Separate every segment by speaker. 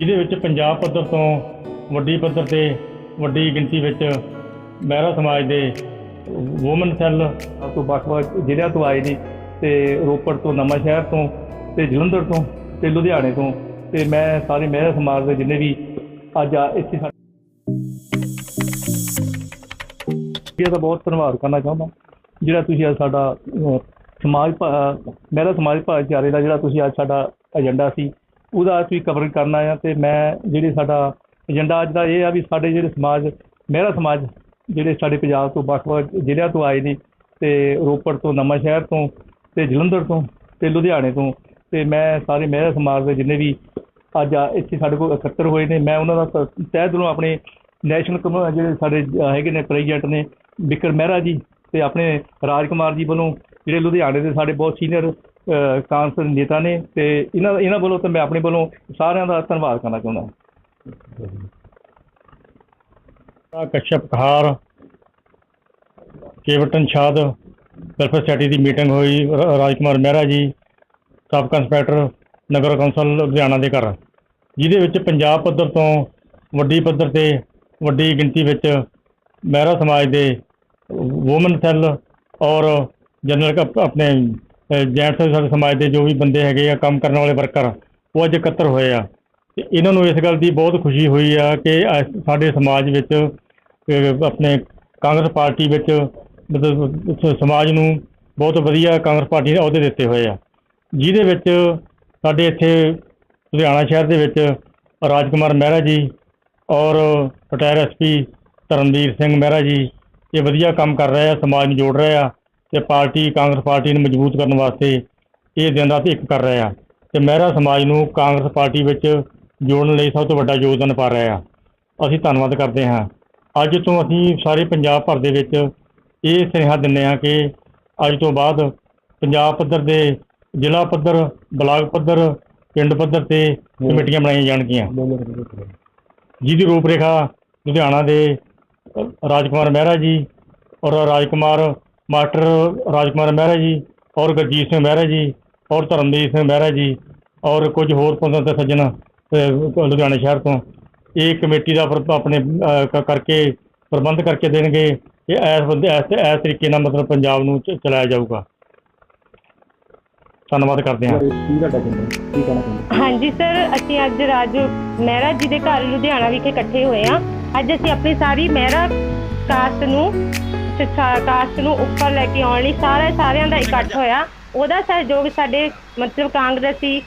Speaker 1: ਜਿਹਦੇ ਵਿੱਚ ਪੰਜਾਬ ਪੱਧਰ ਤੋਂ ਵੱਡੀ ਪੱਧਰ ਤੇ ਵੱਡੀ ਗਿਣਤੀ ਵਿੱਚ ਮਹਿਰਾ ਸਮਾਜ ਦੇ ਵੂਮਨ ਸੈੱਲ ਤੋਂ ਵੱਖ-ਵੱਖ ਜ਼ਿਲ੍ਹਿਆਂ ਤੋਂ ਆਏ ਨੇ ਤੇ ਰੋਪੜ ਤੋਂ ਨਵਾਂ ਸ਼ਹਿਰ ਤੋਂ ਤੇ ਜਲੰਧਰ ਤੋਂ ਤੇ ਲੁਧਿਆਣੇ ਤੋਂ ਤੇ ਮੈਂ ਸਾਰੇ ਮਹਿਰਾ ਸਮਾਜ ਦੇ ਜਿੰਨੇ ਵੀ ਅੱਜ ਆ ਇੱਥੇ ਸਾਡੇ ਇਹਦਾ ਬਹੁਤ ਧੰਨਵਾਦ ਕਰਨਾ ਚਾਹੁੰਦਾ। ਜਿਹੜਾ ਤੁਸੀਂ ਅੱਜ ਸਾਡਾ ਸਮਾਜ ਭਾ- ਮਹਿਰਾ ਸਮਾਜ ਭਾਈਚਾਰੇ ਦਾ ਜਿਹੜਾ ਤੁਸੀਂ ਅੱਜ ਸਾਡਾ ਏਜੰਡਾ ਸੀ ਉਹਦਾ ਅਸੀਂ ਕਵਰ ਕਰਨਾ ਆ ਤੇ ਮੈਂ ਜਿਹੜੇ ਸਾਡਾ ਏਜੰਡਾ ਅੱਜ ਦਾ ਇਹ ਆ ਵੀ ਸਾਡੇ ਜਿਹੜੇ ਸਮਾਜ ਮਹਿਰਾ ਸਮਾਜ ਜਿਹੜੇ ਸਾਡੇ ਪੰਜਾਬ ਤੋਂ ਵੱਖ-ਵੱਖ ਜ਼ਿਲ੍ਹਿਆਂ ਤੋਂ ਆਏ ਨੇ ਤੇ ਰੋਪੜ ਤੋਂ, ਨਵਾਂ ਸ਼ਹਿਰ ਤੋਂ ਤੇ ਜਲੰਧਰ ਤੋਂ ਤੇ ਲੁਧਿਆਣੇ ਤੋਂ ਤੇ ਮੈਂ ਸਾਰੇ ਮਹਿਰਾ ਸਮਾਜ ਦੇ ਜਿੰਨੇ ਵੀ ਅੱਜ ਆ ਇੱਥੇ ਸਾਡੇ ਕੋਲ ਇਕੱਤਰ ਹੋਏ ਨੇ, ਮੈਂ ਉਹਨਾਂ ਦਾ ਤਹਿ ਦਿਲੋਂ ਆਪਣੇ ਨੈਸ਼ਨਲ ਕਮ ਜਿਹੜੇ ਸਾਡੇ ਹੈਗੇ ਨੇ ਪ੍ਰੈਜ਼ੀਡੈਂਟ ਨੇ ਬਿਕਰ ਮਹਿਰਾ ਜੀ ਤੇ ਆਪਣੇ ਰਾਜ ਕੁਮਾਰ ਜੀ ਵੱਲੋਂ ਜਿਹੜੇ ਲੁਧਿਆਣੇ ਦੇ ਸਾਡੇ ਬਹੁਤ ਸੀਨੀਅਰ ਕਾਂਗਰਸ ਨੇਤਾ ਨੇ ਤੇ ਇਹਨਾਂ ਇਹਨਾਂ ਵੱਲੋਂ ਤੇ ਮੈਂ ਆਪਣੇ ਵੱਲੋਂ ਸਾਰਿਆਂ ਦਾ ਧੰਨਵਾਦ ਕਰਨਾ ਚਾਹੁੰਦਾ ਹਾਂ। ਕਸ਼ਪ ਕਹਾਰ ਕੇਵਟਨ ਛਾਦ, ਵੈਲਫੇਅਰ ਸੋਸਾਇਟੀ ਦੀ ਮੀਟਿੰਗ ਹੋਈ, ਰ- ਰਾਜ ਕੁਮਾਰ ਮਹਿਰਾ ਜੀ, ਸਾਬਕਾ ਇੰਸਪੈਕਟਰ, ਨਗਰ ਕੌਂਸਲ ਲੁਧਿਆਣਾ ਦੇ ਘਰ। ਜਿਹਦੇ ਵਿੱਚ ਪੰਜਾਬ ਪੱਧਰ ਤੋਂ ਵੱਡੀ ਪੱਧਰ ਤੇ ਵੱਡੀ ਗਿਣਤੀ ਵਿੱਚ ਮਹਿਰਾ ਸਮਾਜ ਦੇ ਵੂਮਨ ਸੈੱਲ ਔਰ ਜਨਰਲ ਆਪਣੇ ਜੈਂਟਸ ਸਾਡੇ ਸਮਾਜ ਦੇ ਜੋ ਵੀ ਬੰਦੇ ਹੈਗੇ ਆ ਕੰਮ ਕਰਨ ਵਾਲੇ ਵਰਕਰ ਉਹ ਅੱਜ ਇਕੱਤਰ ਹੋਏ ਆ। ਤੇ ਇਹਨਾਂ ਨੂੰ ਇਸ ਗੱਲ ਦੀ ਬਹੁਤ ਖੁਸ਼ੀ ਹੋਈ ਆ ਕਿ ਅ ਸਾਡੇ ਸਮਾਜ ਵਿੱਚ ਅਹ, ਆਪਣੇ ਕਾਂਗਰਸ ਪਾਰਟੀ ਵਿੱਚ ਮਤਲਬ ਸ- ਸਮਾਜ ਨੂੰ ਬਹੁਤ ਵਧੀਆ ਕਾਂਗਰਸ ਪਾਰਟੀ ਨੇ ਅਹੁਦੇ ਦਿੱਤੇ ਹੋਏ ਆ। ਜਿਹਦੇ ਵਿੱਚ ਸਾਡੇ ਇੱਥੇ ਲੁਧਿਆਣਾ ਸ਼ਹਿਰ ਦੇ ਵਿੱਚ ਰਾਜਕੁਮਾਰ ਮਹਿਰਾ ਜੀ ਔਰ ਰਿਟਾਇਰ ਐਸਪੀ ਧਰਮਵੀਰ ਸਿੰਘ ਮਹਿਰਾ ਜੀ ਇਹ ਵਧੀਆ ਕੰਮ ਕਰ ਰਹੇ ਆ ਸਮਾਜ ਨੂੰ ਜੋੜ ਰਹੇ ਆ। ਤੇ ਪਾਰਟੀ ਕਾਂਗਰਸ ਪਾਰਟੀ ਨੂੰ ਮਜ਼ਬੂਤ ਕਰਨ ਵਾਸਤੇ ਇਹ ਦਿਨ ਰਾਤ ਇੱਕ ਕਰ ਰਹੇ ਆ। ਤੇ ਮਹਿਰਾ ਸਮਾਜ ਨੂੰ ਕਾਂਗਰਸ ਪਾਰਟੀ ਵਿੱਚ ਜੋੜਨ ਲਈ ਸਭ ਤੋਂ ਵੱਡਾ ਯੋਗਦਾਨ ਪਾ ਰਹੇ ਆ। ਅਸੀਂ ਧੰਨਵਾਦ ਕਰਦੇ ਹਾਂ। ਅੱਜ ਤੋਂ ਅਸੀਂ ਸਾਰੇ ਪੰਜਾਬ ਭਰ ਦੇ ਵਿੱਚ ਇਹ ਸੁਨੇਹਾ ਦਿੰਦੇ ਹਾਂ ਕਿ ਅੱਜ ਤੋਂ ਬਾਅਦ ਪੰਜਾਬ ਪੱਧਰ ਦੇ ਜ਼ਿਲ੍ਹਾ ਪੱਧਰ ਬਲਾਕ ਪੱਧਰ ਪਿੰਡ ਪੱਧਰ ਤੇ ਕਮੇਟੀਆਂ ਬਣਾਈਆਂ ਜਾਣਗੀਆਂ। ਜਿਹਦੀ ਰੂਪਰੇਖਾ ਲੁਧਿਆਣਾ ਦੇ ਅ, ਰਾਜਕੁਮਾਰ ਮਹਿਰਾ ਜੀ ਔਰ ਰਾਜਕੁਮਾਰ ਮਾਸਟਰ ਰਾਜਕੁਮਾਰ ਮਹਿਰਾ ਜੀ ਔਰ ਗੁਰਜੀਤ ਸਿੰਘ ਮਹਿਰਾ ਜੀ ਔਰ ਧਰਮਵੀਰ ਸਿੰਘ ਮਹਿਰਾ ਜੀ ਔਰ ਕੁਝ ਹੋਰ ਪੰਥ ਤੇ ਸੱਜਣ ਲੁਧਿਆਣਾ ਸ਼ਹਿਰ ਤੋਂ। ਇਹ ਕਮੇਟੀ ਦਾ ਆਪਣੇ ਕਰਕੇ ਪ੍ਰਬੰਧ ਕਰਕੇ ਦੇਣਗੇ। ਕਿ ਇਸ ਬੰਦੇ ਇਸ ਇਸ ਤਰੀਕੇ ਨਾਲ ਮਤਲਬ ਪੰਜਾਬ ਨੂੰ ਚਲਾਇਆ ਜਾਊਗਾ। ਧੰਨਵਾਦ ਕਰਦੇ ਹਾਂ?
Speaker 2: ਹਾਂਜੀ ਸਰ ਅਸੀਂ ਅੱਜ ਰਾਜ ਮਹਿਰਾ ਜੀ ਦੇ ਘਰ ਲੁਧਿਆਣਾ ਵਿਖੇ ਇਕੱਠੇ ਹੋਏ ਹਾਂ। ਅੱਜ ਅਸੀਂ ਆਪਣੀ ਸਾਰੀ ਮਹਿਰਾ ਕਾਸਟ ਨੂੰ ਕਾਸਟ ਨੂੰ ਉੱਪਰ ਲੈ ਕੇ ਆਉਣ ਲਈ ਸਾਰਾ ਸਾਰਿਆਂ ਦਾ ਇਕੱਠ ਹੋਇਆ। ਉਹਦਾ ਸਹਿਯੋਗ ਸਾਡੇ ਮਤਲਬ ਕਾਂਗਰਸੀ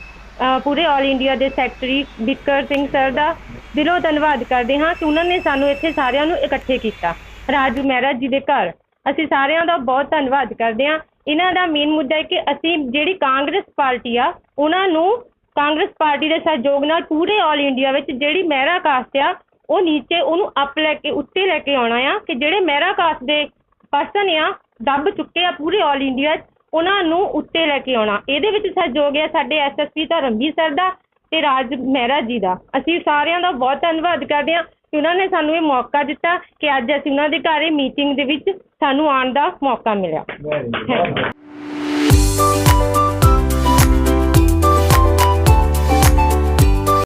Speaker 2: ਪੂਰੇ ਆਲ ਇੰਡੀਆ ਦੇ ਸੈਕਟਰੀ ਬਿਕਰ ਸਿੰਘ ਸਰ ਦਾ, ਦਿਲੋਂ ਧੰਨਵਾਦ ਕਰਦੇ ਹਾਂ ਕਿ ਉਹਨਾਂ ਨੇ ਸਾਨੂੰ ਇੱਥੇ ਸਾਰਿਆਂ ਨੂੰ ਇਕੱਠੇ ਕੀਤਾ। ਰਾਜੂ ਮਹਿਰਾ ਜੀ ਦੇ ਘਰ, ਅਸੀਂ ਸਾਰਿਆਂ ਦਾ ਬਹੁਤ ਧੰਨਵਾਦ ਕਰਦੇ ਹਾਂ। ਇਹਨਾਂ ਦਾ ਮੇਨ ਮੁੱਦਾ ਹੈ ਕਿ ਅਸੀਂ ਜਿਹੜੀ ਕਾਂਗਰਸ ਪਾਰਟੀ ਆ, ਉਹਨਾਂ ਨੂੰ ਕਾਂਗਰਸ ਪਾਰਟੀ ਦੇ ਸਹਿਯੋਗ ਨਾਲ ਪੂਰੇ ਆਲ ਇੰਡੀਆ ਵਿੱਚ ਜਿਹੜੀ ਮਹਿਰਾ ਕਾਸਟ ਆ, ਉਹ ਨੀਚੇ ਉਹਨੂੰ ਅਪ ਲੈ ਕੇ, ਉੱਤੇ ਲੈ ਕੇ ਆਉਣਾ ਆ ਕਿ ਜਿਹੜੇ ਮਹਿਰਾ ਕਾਸਟ ਦੇ ਪਰਸਨ ਆ ਦੱਬ ਚੁੱਕੇ ਆ ਪੂਰੇ ਆਲ ਇੰਡੀਆ 'ਚ ਉਹਨਾਂ ਨੂੰ ਉੱਤੇ ਲੈ ਕੇ ਆਉਣਾ। ਇਹਦੇ ਵਿੱਚ ਸਹਿਯੋਗ ਹੈ ਸਾਡੇ ਐਸਐਸਪੀ ਧਰਮਜੀਤ ਸਰ ਦਾ ਤੇ ਰਾਜ ਮਹਿਰਾ ਜੀ ਦਾ। ਅਸੀਂ ਸਾਰਿਆਂ ਦਾ ਬਹੁਤ ਧੰਨਵਾਦ ਕਰਦੇ ਹਾਂ ਕਿ ਉਹਨਾਂ ਨੇ ਸਾਨੂੰ ਇਹ ਮੌਕਾ ਦਿੱਤਾ ਕਿ ਅੱਜ ਅਸੀਂ ਉਹਨਾਂ ਦੇ ਘਰ ਮੀਟਿੰਗ ਦੇ ਵਿੱਚ ਸਾਨੂੰ ਆਉਣ ਦਾ ਮੌਕਾ ਮਿਲਿਆ।